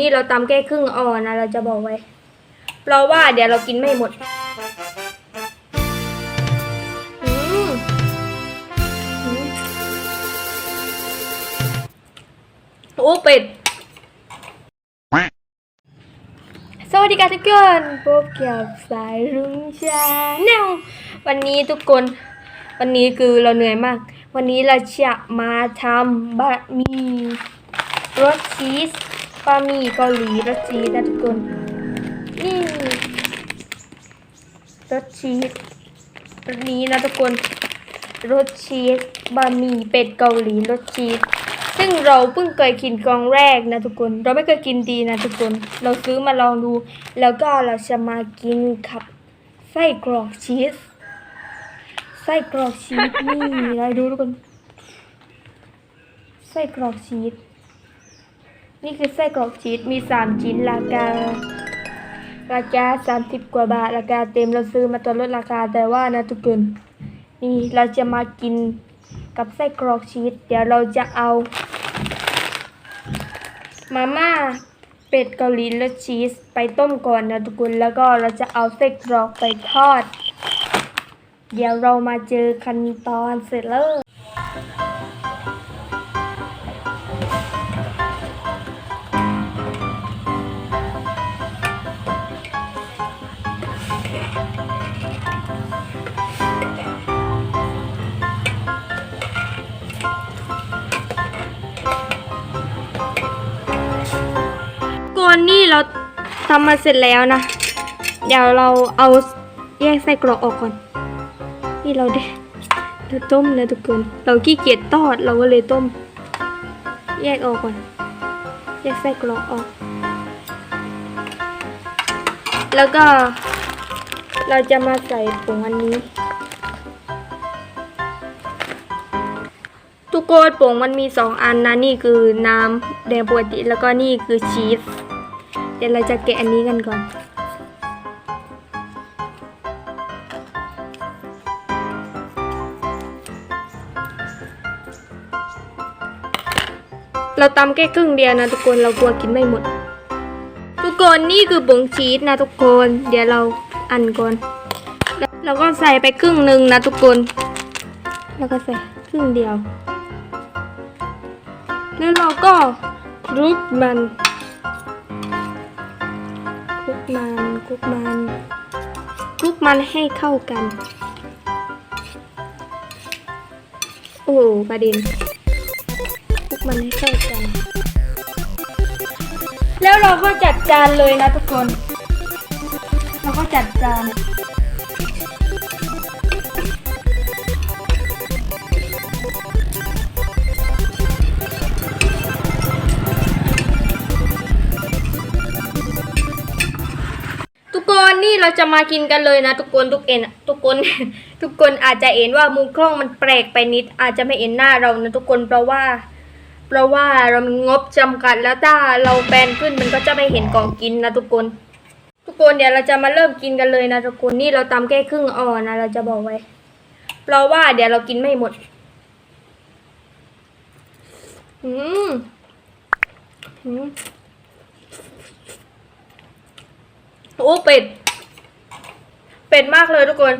นี่เราตำแค่ครึ่งอ่อนนะเราจะบอกไว้ เพราะว่าเดี๋ยวเรากินไม่หมดอืมอืมโอ้เป็ด สวัสดีค่ะทุกคนพบกับสายรุ้งชาแนลวันนี้ทุกคน วันนี้คือเราเหนื่อยมาก วันนี้เราจะมาทำบะหมี่รสชีส บะหมี่เกาหลีรสชีสนะทุกคนนี่รสชีสรสนี้นะทุกคนรสชีสบะหมี่เป็ดเกาหลีรสชีสซึ่งเราเพิ่งเคยกินกองแรกนะทุกคน เราไม่เคยกินดีนะทุกคน เราซื้อมาลองดู แล้วก็เราจะมากินกับไส้กรอกชีสไส้กรอกชีสนี่เรดูทุกคนไส้กรอกชีส นี่คือไส้กรอกชีสมีสามชิ้นราคา ราคาสามสิบกว่าบาท ราคาเต็มเราซื้อมาตอนลดราคาแต่ว่านะทุกคนนี่เราจะมากินกับไส้กรอกชีสเดี๋ยวเราจะเอา มาม่าเป็ดเกาหลีและชีสไปต้มก่อนนะทุกคนแล้วก็เราจะเอาไส้กรอกไปทอด เดี๋ยวเรามาเจอขั้นตอนเสร็จแล้ว เราทำมาเสร็จแล้วนะ เดี๋ยวเราเอาแยกไส้กรอกออกก่อน นี่เราได้เราต้มนะทุกคน เราขี้เกียจทอดเราก็เลยต้ม แยกออกก่อน แยกไส้กรอกออก แล้วก็ เราจะมาใส่ผงอันนี้ ทุกคนผงมันมีสองอันนะ นี่คือน้ำแดงปกติแล้วก็นี่คือชีส เดี๋ยวเราจะแกะอันนี้กันก่อน เราตำแค่ครึ่งเดียวนะทุกคนเรากลัวกินไม่หมด ทุกคนนี่คือผงชีสนะทุกคน เดี๋ยวเราอันก่อนแล้วก็ใส่ไปครึ่งหนึ่งนะทุกคน แล้วก็ใส่ครึ่งเดียว แล้วเราก็คลุกมัน ลุกมันคลุกมันให้เข้ากัน โอ้ประเด็นคลุกมันให้เข้ากัน แล้วเราก็จัดจานเลยนะทุกคน เราก็จัดจาน นี่เราจะมากินกันเลยนะ ทุกคนทุกเอ็นทุกคนทุกคนอาจจะเห็นว่ามุมกล้องมันแปลกไปนิด อาจจะไม่เห็นหน้าเรานะทุกคนเพราะว่า เพราะว่าเรางบจำกัดแล้วถ้าเราแปนขึ้นมันก็จะไม่เห็นของกินนะทุกคน ทุกคนเดี๋ยวเราจะมาเริ่มกินกันเลยนะทุกคนนี่เราตำแค่ครึ่งอ่อนนะเราจะบอกไว้ เพราะว่าเดี๋ยวเรากินไม่หมด อืมอืมโอ้เป็ด เป็ดมากเลยทุกคน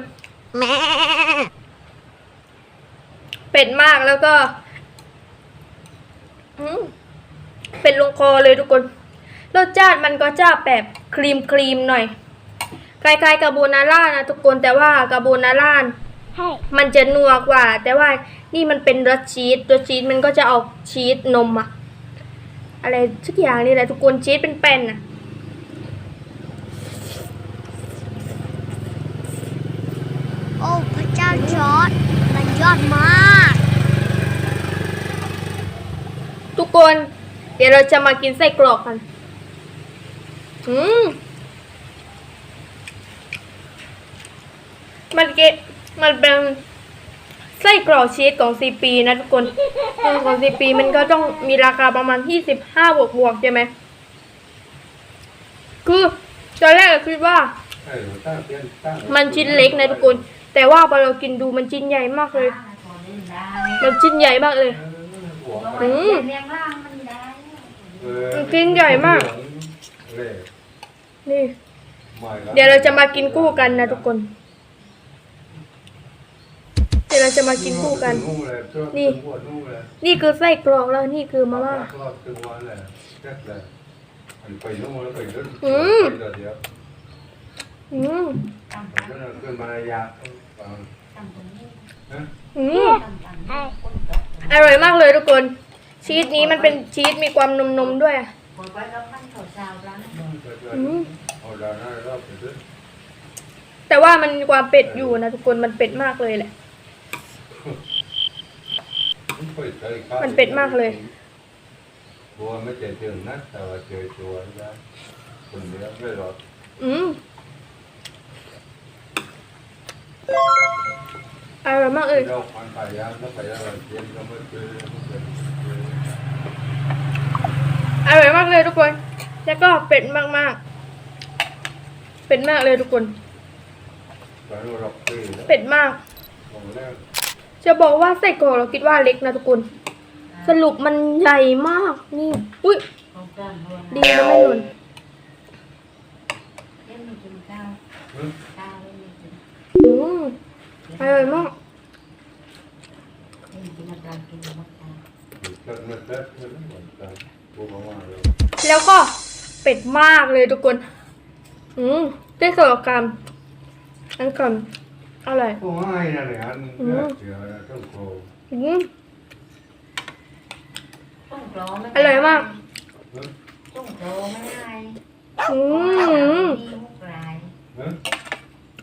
เป็ดมากแล้วก็อืมเป็ดลงคอเลยทุกคนรสชาติมันก็จะแบบครีมครีมหน่อยคล้ายๆกับโบนาร่านะทุกคนแต่ว่ากับโบนาร่าใช่มันจะนัวกว่า แต่ว่านี่มันเป็นรสชีสรสชีสมันก็จะออกชีสนมอะอะไรสักอย่างนี่แหละทุกคนชีสเป็นแป้นอะ โอ้ พระเจ้าจอด มันยอดมาก ทุกคน เดี๋ยวเราจะมากินไส้กรอกกัน อืมมันเกะมันเป็นไส้กรอกชีสของซีปีนะทุกคนเออของซีปีมันก็ต้องมีราคาประมาณที่สิบห้าบวกบวกใช่ไหม คือตอนแรกคิดว่า มันชิ้นเล็กนะทุกคน แต่ว่าพอเรากินดูมันชิ้นใหญ่มากเลย มันชิ้นใหญ่มากเลย อืมมันชิ้นใหญ่มากมเล่นี่ไม่ละเดี๋ยวเราจะมากินคู่กันนะทุกคน เดี๋ยวเราจะมากินคู่กัน นี่นี่หัวนู่นเลยนี่คือไส้กรอกแล้วนี่คือมาม่าก็คือวั อันไปนู่นแล้วไปนู่นอืมไปเดี๋ยวอืมไปนู่นขึ้นมายาฟังนะอืมไอ้อร่อยมากเลยทุกคน ชีสนี้มันเป็นชีสมีความนมๆด้วยอะ Hồi qua đó bánh thầu xào lắm อืมเอาดาหน้าเราไปด้วยแต่ว่ามันมีความเป็ดอยู่นะทุกคนมันเป็ดมากเลยแหละ มันเป็ดมากเลยบัวไม่เจอเจอนักแต่ว่าเจอตัวนะคนเดียวไม่หรอกอืม อร่อยมากเลยเราควันไปยามแล้วไปยามเย็นก็ไม่เจอไม่เจออร่อยมากเลยทุกคน แล้วก็เป็ดมากๆเป็ดมากเลยทุกคน เป็ดมาก จะบอกว่าไส้กรอกเราคิดว่าเล็กนะทุกคน สรุปมันใหญ่มากนี่ อุ้ยดีนะไม่หล่น อร่อยมาก Em chỉ là đoàn kinh là mất cao เกิดเมื่อเกิดเมื่อหมดใจบัวมาเลยแล้วก็เป็ดมากเลยทุกคน อืมได้สลับกันอันก่อนอร่อยโอ้ยนั่นแหละอันเนี่ยเดี๋ยวต้องโคอืม Trung trố mới Anh lời ai. mà. Ừ. Trung trố mới ai อืม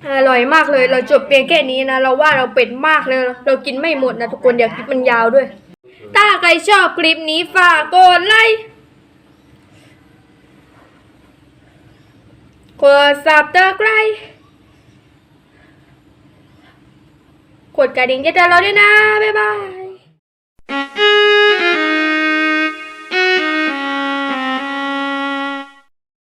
อร่อยมากเลย เราจบเพียงแค่นี้นะ เราว่าเราเป็ดมากเลย เรากินไม่หมดนะทุกคนเดี๋ยวคลิปมันยาวด้วย ถ้าใครชอบคลิปนี้ฝากกดไลค์ กดซับสไครต์กดกระดิ่งแจ้งเตือนเราด้วยนะ บ๊ายบาย